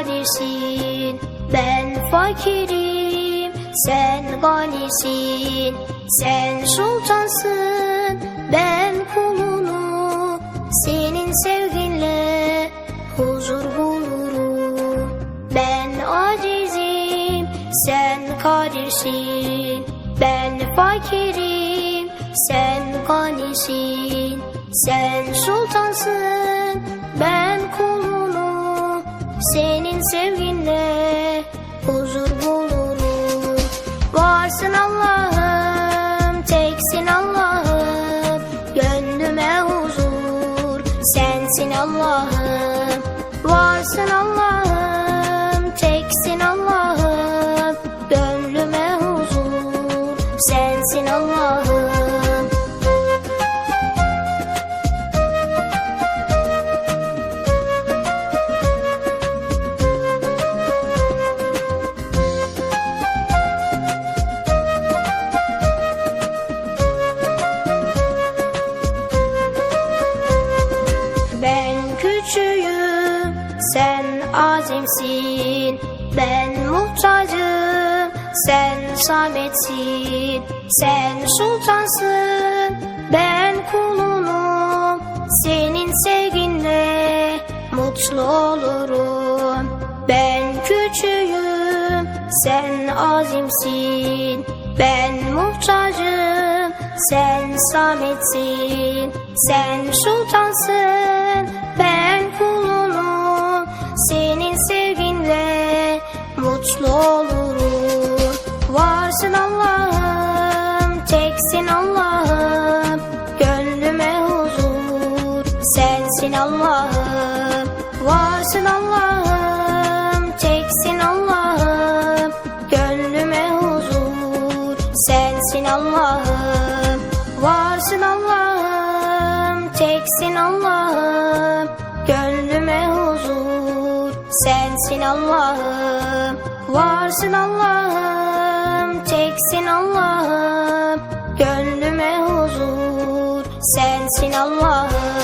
kadirsin Ben fakirim Sen ganisin Sen sultansın Ben kulunu. Senin sevginle Huzur bulurum. Ben acizim Sen kadirsin Ben fakirim Sen ganisin Sen sultansın senin sevginle huzur bulurum. Varsın Allah'ım teksin Allah'ım. Gönlüme huzur sensin Allah'ım. Varsın Allah'ım teksin Allah'ım. Gönlüme huzur sensin Allah'ım azimsin. Ben muhtacım, sen sametsin. Sen sultansın, ben kulunum. Senin sevginle mutlu olurum. Ben küçüğüm, sen azimsin. Ben muhtacım, sen sametsin. Sen sultansın, olurum. Varsın Allah'ım, teksin Allah'ım. Gönlüme huzur, sensin Allah'ım. Varsın Allah'ım, teksin Allah'ım. Gönlüme huzur, sensin Allah'ım. Varsın Allah'ım, teksin Allah'ım. Gönlüme huzur, sensin Allah'ım. Varsın Allah'ım, teksin Allah'ım. Gönlüme huzur, sensin Allah'ım.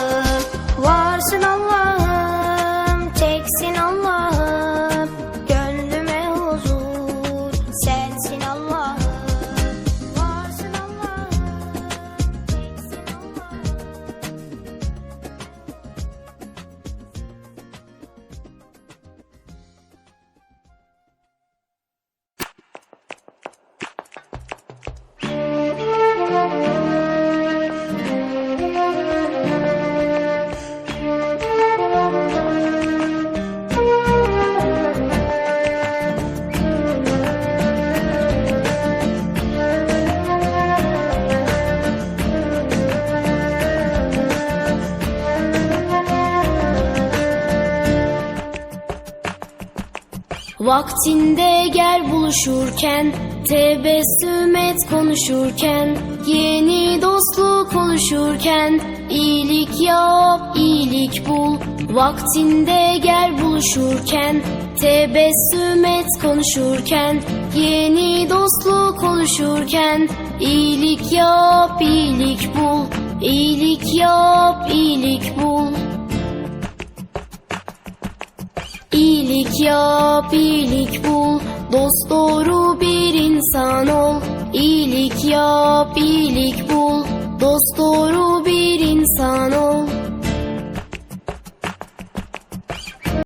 Vaktinde gel buluşurken Tebessüm et konuşurken Yeni dostluk oluşurken iyilik yap, iyilik bul. Vaktinde gel buluşurken Tebessüm et konuşurken Yeni dostluk oluşurken iyilik yap, iyilik bul. İyilik yap, iyilik bul İyilik yap, iyilik bul, dost doğru bir insan ol. İyilik yap, iyilik bul, dost doğru bir insan ol.